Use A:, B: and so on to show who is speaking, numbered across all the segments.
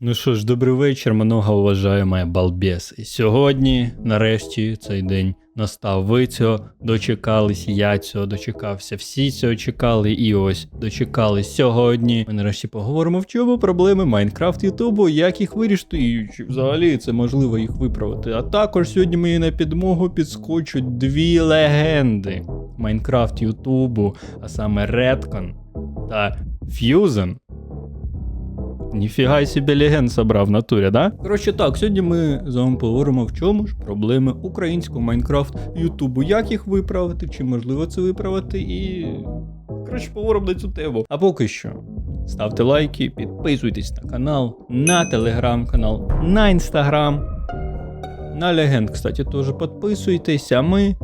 A: Ну що ж, добрий вечір, много уважаємо балбеси. Сьогодні, нарешті, цей день настав. Ви цього дочекались, я цього дочекався. Всі цього чекали, і ось дочекались сьогодні. Ми нарешті поговоримо, в чому проблеми Майнкрафт Ютубу, як їх вирішити, і чи взагалі це можливо їх виправити. А також сьогодні мені на підмогу підскочуть дві легенди Майнкрафт Ютубу, а саме Redcon та Fusion. Ніфіга собі легенд собрав в да? Коротше так, сьогодні ми з вами поговоримо, в чому ж проблеми українського Майнкрафт Ютубу, як їх виправити, чи можливо це виправити, і. Коротше, поговоримо на цю тему. А поки що. Ставте лайки, підписуйтесь на канал, на телеграм-канал, на інстаграм. На легенд, кстати, теж підписуйтесь, а ми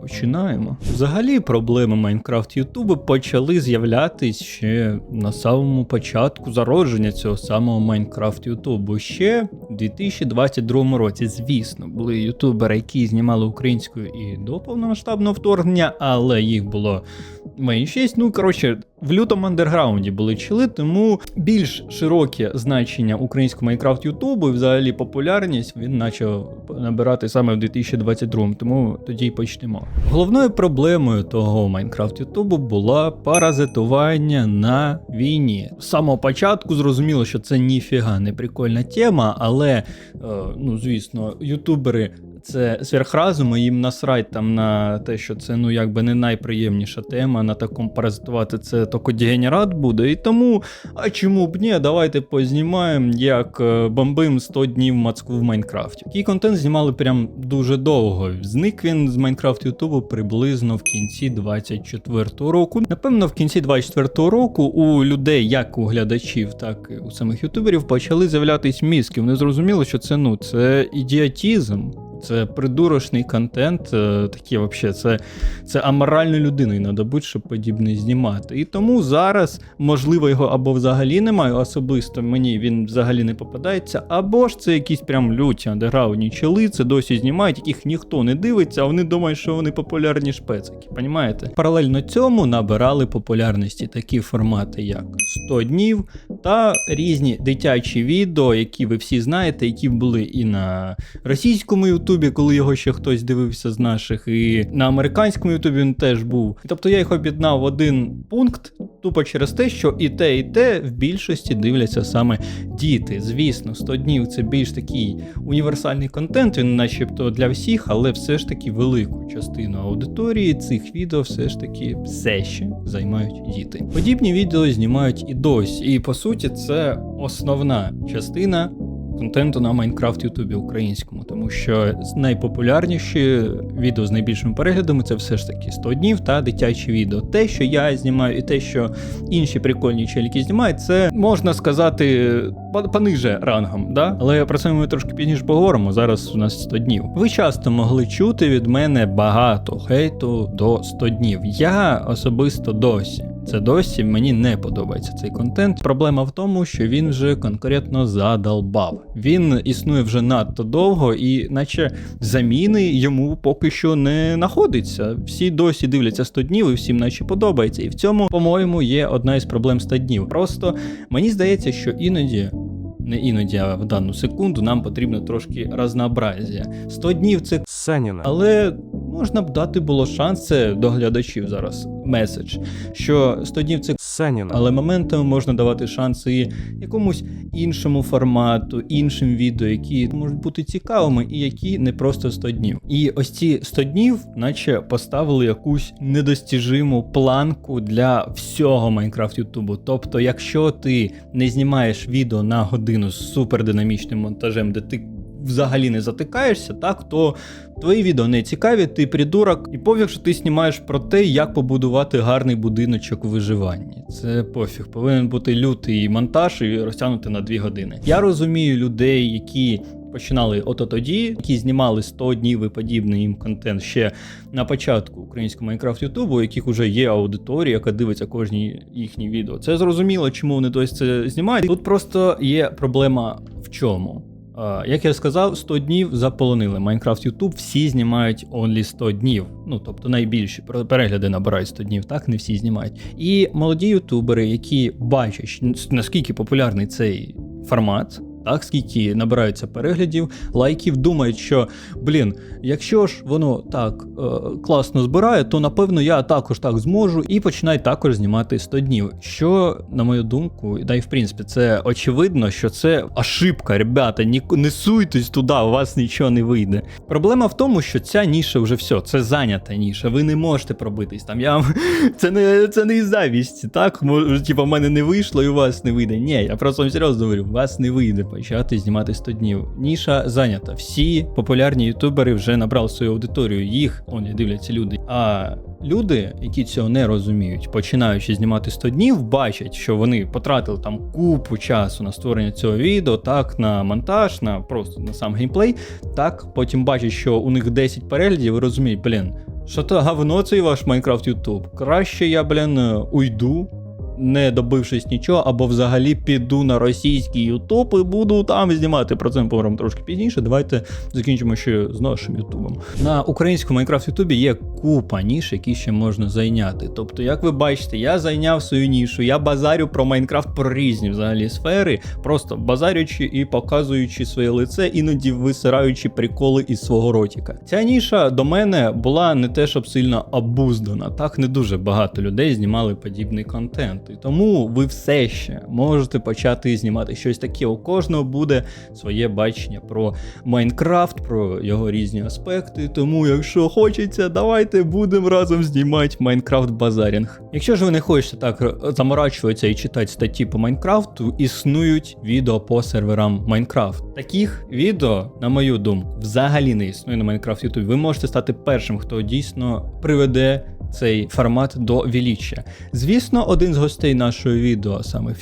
A: Починаємо. Взагалі, проблеми Майнкрафт Ютубу почали з'являтись ще на самому початку зародження цього самого Майнкрафт Ютубу. Ще в 2022 році, звісно, були ютубери, які знімали українською і до повномасштабного вторгнення, але їх було меншість. Ну, коротше, в лютому андерграунді були чили, тому більш широке значення українського Майнкрафт Ютубу і взагалі популярність він почав набирати саме в 2022, тому тоді й почнемо. Головною проблемою того Майнкрафт Ютубу була паразитування на війні. З самого початку зрозуміло, що це ніфіга не прикольна тема, але е, ну звісно, ютубери це сверхразуму, їм насрать там на те, що це ну якби не найприємніша тема. На такому паразитувати це тільки дегенерат буде. І тому, а чому б ні, давайте познімаємо, як е, бомбим 100 днів Москву в Майнкрафті. Такий контент знімали прям дуже довго. Зник він з Майнкрафт Ютубу приблизно в кінці 24-го року. Напевно, в кінці 24-го року у людей, як у глядачів, так і у самих ютуберів, почали з'являтись мізки. Вони зрозуміли, що це ну це ідіотізм. Це придурочний контент, е, такі вообще, це це аморальною людиною треба бути, щоб подібне знімати. І тому зараз, можливо, його або взагалі немає, особисто мені він взагалі не попадається, або ж це якісь прям люті андеграундні чоли, це досі знімають, яких ніхто не дивиться, а вони думають, що вони популярні шпецики. Понімаєте? Паралельно цьому набирали популярності такі формати, як 100 днів та різні дитячі відео, які ви всі знаєте, які були і на російському ютубі. Ютубі, коли його ще хтось дивився з наших, і на американському Ютубі він теж був. Тобто я їх об'єднав в один пункт, тупо через те, що і те, і те в більшості дивляться саме діти. Звісно, 100 днів це більш такий універсальний контент, він начебто для всіх, але все ж таки велику частину аудиторії цих відео все ж таки все ще займають діти. Подібні відео знімають і досі. І по суті, це основна частина контенту на Майнкрафт Ютубі українському, тому що найпопулярніші відео з найбільшими переглядами це все ж таки 100 днів та дитячі відео. Те, що я знімаю, і те, що інші прикольні челіки знімають, це можна сказати пониже рангом, да? але про це ми трошки пізніше поговоримо. Зараз у нас 100 днів. Ви часто могли чути від мене багато хейту до 100 днів. Я особисто досі. Це досі мені не подобається цей контент. Проблема в тому, що він вже конкретно задолбав. Він існує вже надто довго, і наче заміни йому поки що не знаходиться. Всі досі дивляться 100 днів, і всім наче подобається. І в цьому, по-моєму, є одна із проблем 100 днів. Просто мені здається, що іноді. Не іноді, а в дану секунду нам потрібно трошки разнообразія. 100 днів це
B: Саніна.
A: але можна б дати було шанс до глядачів зараз. Меседж, що 100 днів це
B: Саніна.
A: але моментами можна давати шанси і якомусь іншому формату, іншим відео, які можуть бути цікавими, і які не просто 100 днів. І ось ці 100 днів, наче поставили якусь недостіжиму планку для всього Майнкрафт Ютубу. Тобто, якщо ти не знімаєш відео на годину з супердинамічним монтажем, де ти взагалі не затикаєшся, так то твої відео не цікаві, ти придурок, і пофіг, що ти знімаєш про те, як побудувати гарний будиночок у виживанні. Це пофіг, повинен бути лютий монтаж і розтягнути на 2 години. Я розумію людей, які. Починали ото тоді, які знімали 100 днів і подібний їм контент ще на початку українського Майнкрафт Ютубу, у яких вже є аудиторія, яка дивиться кожні їхні відео. Це зрозуміло, чому вони досі це знімають. Тут просто є проблема в чому. Як я сказав, 100 днів заполонили. Майнкрафт Ютуб всі знімають only 100 днів. Ну тобто найбільші перегляди набирають 100 днів, так не всі знімають. І молоді ютубери, які бачать, наскільки популярний цей формат, так скільки набираються переглядів, лайків, думають, що блін, якщо ж воно так е, класно збирає, то напевно я також так зможу і починають також знімати 100 днів. Що, на мою думку, да й в принципі, це очевидно, що це ошибка, ребята. Ні, не суйтесь туди, у вас нічого не вийде. Проблема в тому, що ця ніша вже все, це зайнята ніша. Ви не можете пробитись там. Я це не це не із завісті, так? Може, типу, в мене не вийшло і у вас не вийде. Ні, я просто вам серйозно говорю, у вас не вийде почати знімати 100 днів. Ніша зайнята. Всі популярні ютубери вже набрали свою аудиторію. Їх вони дивляться люди. А люди, які цього не розуміють, починаючи знімати 100 днів, бачать, що вони потратили там купу часу на створення цього відео, так на монтаж, на просто на сам геймплей. Так, потім бачать, що у них 10 переглядів, і розуміють, блін, що то говно цей ваш Майнкрафт Ютуб. Краще я, блін, уйду. Не добившись нічого, або взагалі піду на російський Ютуб і буду там знімати. Про це ми поговоримо трошки пізніше. Давайте закінчимо ще з нашим Ютубом. На українському Майнкрафт Ютубі є купа ніж, які ще можна зайняти. Тобто, як ви бачите, я зайняв свою нішу, я базарю про Майнкрафт про різні взагалі сфери, просто базарючи і показуючи своє лице, іноді висираючи приколи із свого ротіка. Ця ніша до мене була не те, щоб сильно обуздана. Так не дуже багато людей знімали подібний контент. І тому ви все ще можете почати знімати щось таке. У кожного буде своє бачення про Майнкрафт, про його різні аспекти. Тому, якщо хочеться, давайте будемо разом знімати Майнкрафт базарінг. Якщо ж ви не хочете так заморачуватися і читати статті по Майнкрафту, існують відео по серверам Майнкрафт. Таких відео, на мою думку, взагалі не існує на Майнкрафт Ютубі. Ви можете стати першим, хто дійсно приведе. Цей формат до величчя. Звісно, один з гостей нашого відео, саме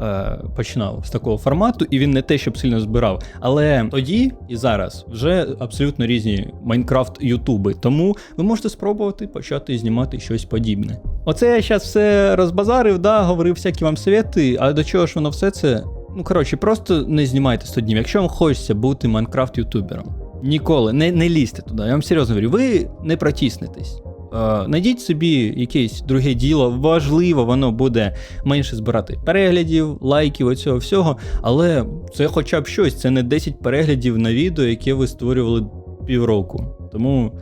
A: е, починав з такого формату, і він не те, щоб сильно збирав. Але тоді і зараз вже абсолютно різні Майнкрафт Ютуби. Тому ви можете спробувати почати знімати щось подібне. Оце я зараз все розбазарив, да, говорив всякі вам совєти, а до чого ж воно все це? Ну коротше, просто не знімайте 100 днів. Якщо вам хочеться бути Майнкрафт ютубером, ніколи не, не лізьте туди. Я вам серйозно говорю, ви не протіснетесь. Е, Найдіть собі якесь друге діло, важливо, воно буде менше збирати переглядів, лайків, оцього всього. Але це хоча б щось, це не 10 переглядів на відео, яке ви створювали півроку. Тому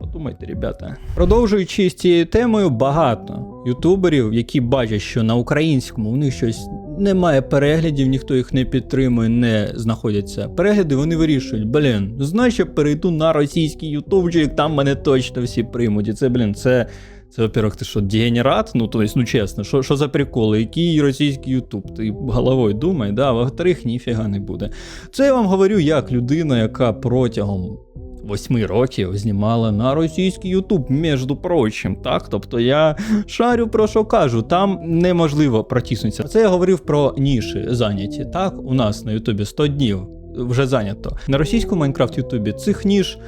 A: подумайте, ребята. Продовжуючи з цією темою, багато ютуберів, які бачать, що на українському у них щось немає переглядів, ніхто їх не підтримує, не знаходяться перегляди, вони вирішують, блін, значить перейду на російський ютубчик, там мене точно всі приймуть. І це, блін, це. Це, во-первых, ти що, дегенерат? Ну, то есть, ну чесно, що, що за приколи? Який російський Ютуб? Ти головою думай, да, во-вторых, ніфіга не буде. Це я вам говорю як людина, яка протягом восьми років знімала на російський Ютуб, між прочим, так? Тобто я шарю про що кажу, там неможливо протиснутися. Це я говорив про ніші зайняті. Так, у нас на Ютубі 100 днів вже зайнято. На російському Майнкрафт Ютубі цих ніж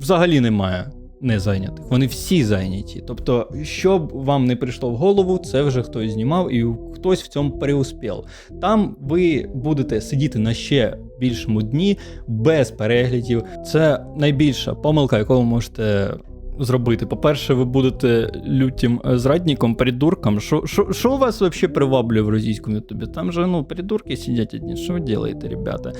A: взагалі немає. Не зайнятих, вони всі зайняті. Тобто, що б вам не прийшло в голову, це вже хтось знімав і хтось в цьому преуспів. Там ви будете сидіти на ще більшому дні без переглядів. Це найбільша помилка, яку ви можете зробити. По-перше, ви будете лютим е, зрадником, придурком. Що, вас взагалі приваблює в російському ютубі? Там же ну, придурки сидять одні. Що ви робите, ребята?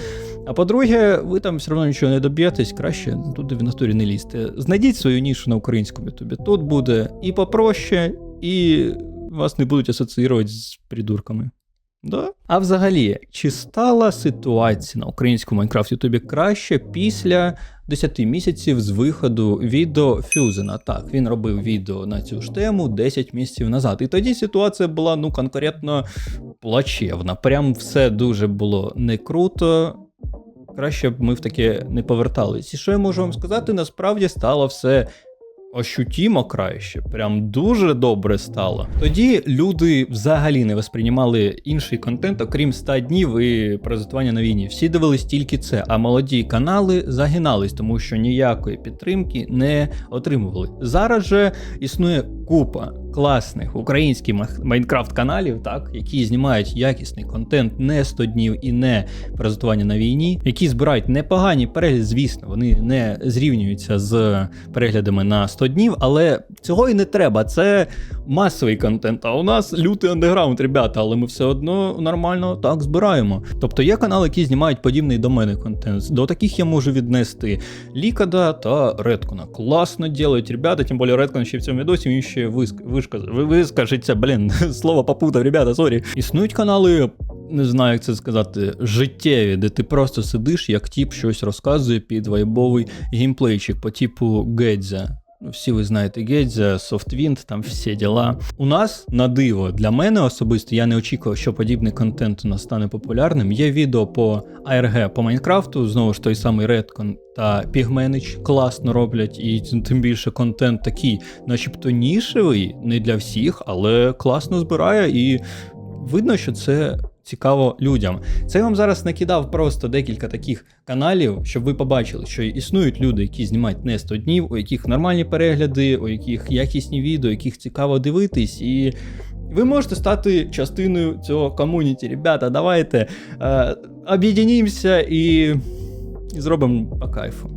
A: А по-друге, ви там все одно нічого не доб'єтесь, краще туди в натурі не лізьте. Знайдіть свою нішу на українському ютубі. Тут буде і попроще, і вас не будуть асоціювати з придурками. Да? А взагалі, чи стала ситуація на українському Майнкрафт Ютубі краще після 10 місяців з виходу відео Фюзена? Так, він робив відео на цю ж тему 10 місяців назад. І тоді ситуація була ну конкретно плачевна. Прям все дуже було не круто. Краще б ми в таке не повертались. І що я можу вам сказати, насправді стало все ощутімо краще, прям дуже добре стало. Тоді люди взагалі не восприймали інший контент, окрім 100 днів і презентування на війні. Всі дивились тільки це, а молоді канали загинались, тому що ніякої підтримки не отримували. Зараз же існує купа класних українських Майнкрафт каналів, так, які знімають якісний контент не 100 днів і не презентування на війні, які збирають непогані перегляди, звісно, вони не зрівнюються з переглядами на 100 днів, але цього і не треба. Це масовий контент. А у нас лютий андеграунд, ребята, але ми все одно нормально так збираємо. Тобто є канали, які знімають подібний до мене контент. До таких я можу віднести Лікада та Редкона. Класно ділають ребята, тим більше Редкон ще в цьому відосі він ще виск... вишказ... ви- вискажеться, блін, слово попутав, ребята, сорі. Існують канали. Не знаю, як це сказати, життєві, де ти просто сидиш, як тіп щось розказує під вайбовий геймплейчик по типу Гедзя. Ну, Всі ви знаєте Гедзя, Софтвінд, там всі діла. У нас на диво для мене особисто я не очікував, що подібний контент у нас стане популярним. Є відео по ARG по Майнкрафту, знову ж той самий Redcon та Pigmanage класно роблять, і тим більше контент такий, начебто нішевий, не для всіх, але класно збирає і видно, що це цікаво людям. Це я вам зараз накидав просто декілька таких каналів, щоб ви побачили, що існують люди, які знімають не 100 днів, у яких нормальні перегляди, у яких якісні відео, яких цікаво дивитись, і ви можете стати частиною цього комуніті. Ребята, давайте е, об'єднімося і, і зробимо по кайфу.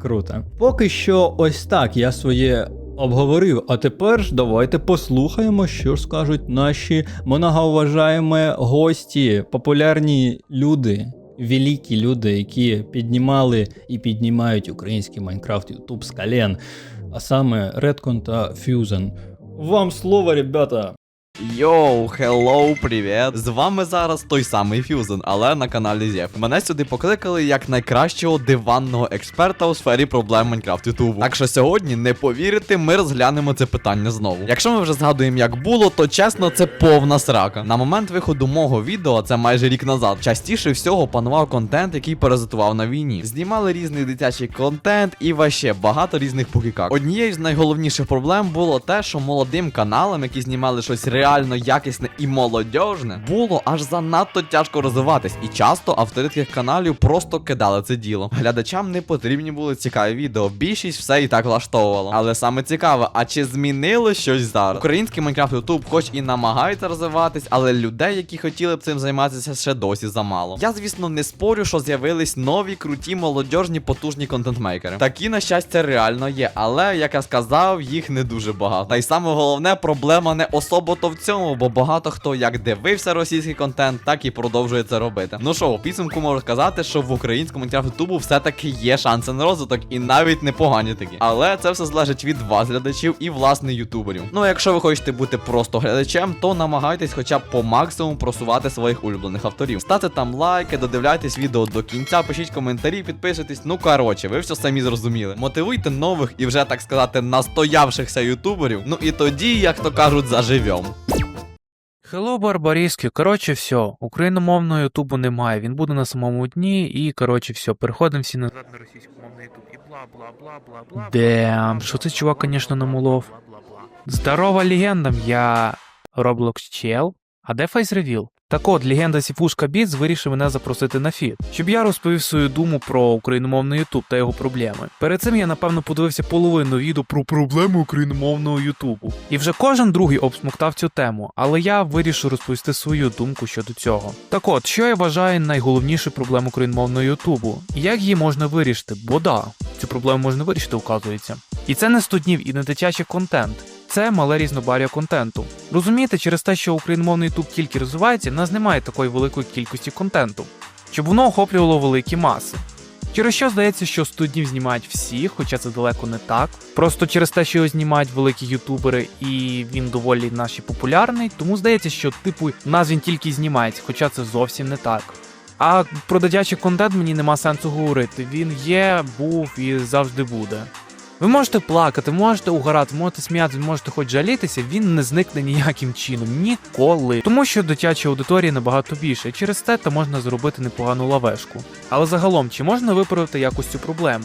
A: Круто. Поки що, ось так я своє обговорив. А тепер ж давайте послухаємо, що ж скажуть наші многоуважаємо гості, популярні люди, великі люди, які піднімали і піднімають український Майнкрафт Ютуб з колен, а саме Redcon та Fusion. Вам слово, ребята!
B: Йоу, хеллоу, привіт! З вами зараз той самий Фюзен, але на каналі Зєв. Мене сюди покликали як найкращого диванного експерта у сфері проблем Майнкрафт Ютубу. Так що сьогодні, не повірите, ми розглянемо це питання знову. Якщо ми вже згадуємо, як було, то чесно, це повна срака. На момент виходу мого відео, це майже рік назад, частіше всього панував контент, який паразитував на війні. Знімали різний дитячий контент і ваще багато різних пукікак. Однією з найголовніших проблем було те, що молодим каналам, які знімали щось реально якісне і молодіжне, було аж занадто тяжко розвиватись, і часто автори таких каналів просто кидали це діло. Глядачам не потрібні були цікаві відео. Більшість все і так влаштовувало. Але саме цікаве, а чи змінило щось зараз? Український Майнкрафт Ютуб, хоч і намагається розвиватись, але людей, які хотіли б цим займатися, ще досі замало. Я, звісно, не спорю, що з'явились нові, круті, молодіжні, потужні контентмейкери. Такі, на щастя, реально є, але як я сказав, їх не дуже багато. Та й саме головне, проблема не особо то в цьому, бо багато хто як дивився російський контент, так і продовжує це робити. Ну що, у підсумку можу сказати, що в українському Ютубу все-таки є шанси на розвиток, і навіть непогані такі. Але це все залежить від вас, глядачів, і власне ютуберів. Ну а якщо ви хочете бути просто глядачем, то намагайтесь хоча б по максимуму просувати своїх улюблених авторів. Ставте там лайки, додивляйтесь відео до кінця, пишіть коментарі, підписуйтесь. Ну коротше, ви все самі зрозуміли. Мотивуйте нових і вже так сказати настоявшихся ютуберів. Ну і тоді, як то кажуть, заживем.
C: Хелло, Барбарійський. Коротше, все. Україномовного ютубу немає. Він буде на самому дні, і коротше, все. Переходимо всі назад на російськомовний ютуб. І бла бла бла бла бла. Дем, що цей чувак, звісно, намолов. Здорова легендам, я Roblox чел. А де Face Reveal? Так от, легенда Сіфушка Біц вирішив мене запросити на фіт, щоб я розповів свою думу про україномовний Ютуб та його проблеми. Перед цим я напевно подивився половину відео про проблеми україномовного Ютубу. І вже кожен другий обсмоктав цю тему, але я вирішив розповісти свою думку щодо цього. Так от, що я вважаю найголовнішою проблемою україномовного Ютубу, і як її можна вирішити? Бо да, цю проблему можна вирішити, указується. І це не 100 днів і не дитячий контент. Це мале різнобар'я контенту. Розумієте, через те, що україномовний YouTube тільки розвивається, в нас немає такої великої кількості контенту, щоб воно охоплювало великі маси. Через що здається, що 100 днів знімають всі, хоча це далеко не так. Просто через те, що його знімають великі ютубери, і він доволі наші популярний, тому здається, що типу нас він тільки знімається, хоча це зовсім не так. А про дитячий контент мені нема сенсу говорити. Він є, був і завжди буде. Ви можете плакати, можете угорати, можете сміятися, можете хоч жалітися, він не зникне ніяким чином, ніколи. Тому що дитячої аудиторії набагато більше, через це та можна зробити непогану лавешку. Але загалом, чи можна виправити якось цю проблему?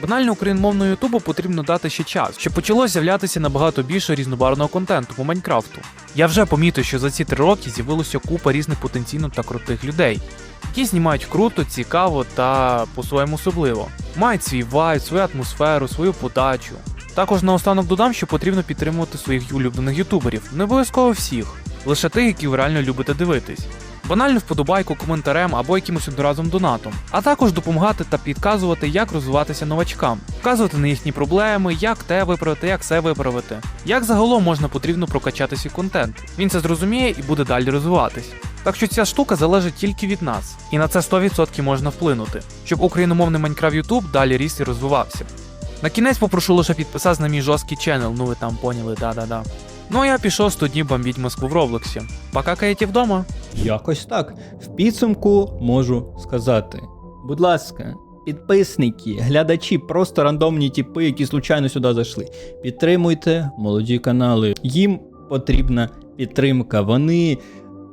C: Банально україномовному Ютубу потрібно дати ще час, щоб почало з'являтися набагато більше різнобарного контенту по Майнкрафту. Я вже помітив, що за ці три роки з'явилося купа різних потенційно та крутих людей, які знімають круто, цікаво та по-своєму особливо. Мають свій вайб, свою атмосферу, свою подачу. Також наостанок додам, що потрібно підтримувати своїх улюблених ютуберів, не обов'язково всіх, лише тих, які ви реально любите дивитись. Банальну вподобайку, коментарем або якимось одноразовим донатом, а також допомагати та підказувати, як розвиватися новачкам, вказувати на їхні проблеми, як те виправити, як це виправити, як загалом можна потрібно прокачати свій контент. Він це зрозуміє і буде далі розвиватись. Так що ця штука залежить тільки від нас, і на це 100% можна вплинути, щоб україномовний Майнкрафт YouTube далі ріс і розвивався. На кінець попрошу лише підписатись на мій жорсткий ченел, ну ви там поняли, да-да-да. Ну а я пішов 100 днів бомбіть Москву в Роблоксі. Пока каєте вдома.
A: Якось так. В підсумку можу сказати. Будь ласка, підписники, глядачі, просто рандомні тіпи, які случайно сюди зайшли. Підтримуйте молоді канали. Їм потрібна підтримка. Вони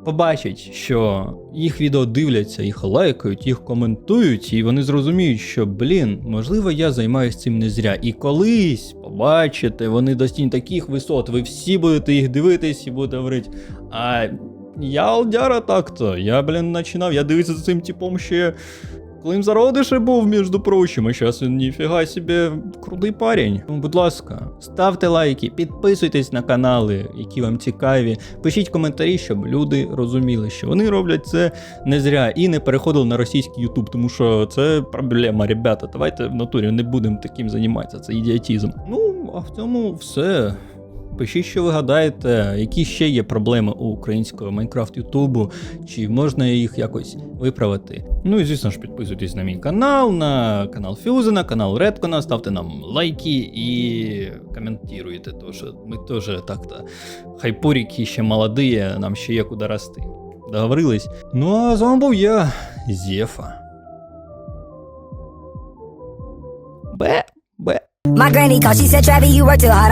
A: побачать, що їх відео дивляться, їх лайкають, їх коментують, і вони зрозуміють, що блін, можливо, я займаюся цим не зря. І колись побачите, вони достійні таких висот, ви всі будете їх дивитись і будете говорити. А я Алдяра так-то. Я, блін, починав. Я дивився за цим типом ще. Коли їм зародише був, між прочим, а зараз він ніфіга собі крутий парень. Тому, будь ласка, ставте лайки, підписуйтесь на канали, які вам цікаві. Пишіть коментарі, щоб люди розуміли, що вони роблять це не зря і не переходили на російський Ютуб, тому що це проблема, ребята. Давайте в натурі не будемо таким займатися, це ідіотізм. Ну, а в цьому все. Пишіть, що ви гадаєте, які ще є проблеми у українського Майнкрафт Ютубу, чи можна їх якось виправити. Ну і звісно ж, підписуйтесь на мій канал, на канал Фюзена, канал Редкона, ставте нам лайки і коментуйте, то що ми теж так-то хайпурики ще молоді, нам ще є куди рости. Договорились? Ну а з вами був я, Зефа. Бе, бе.
D: My granny called, she said, Travis, you work too hard.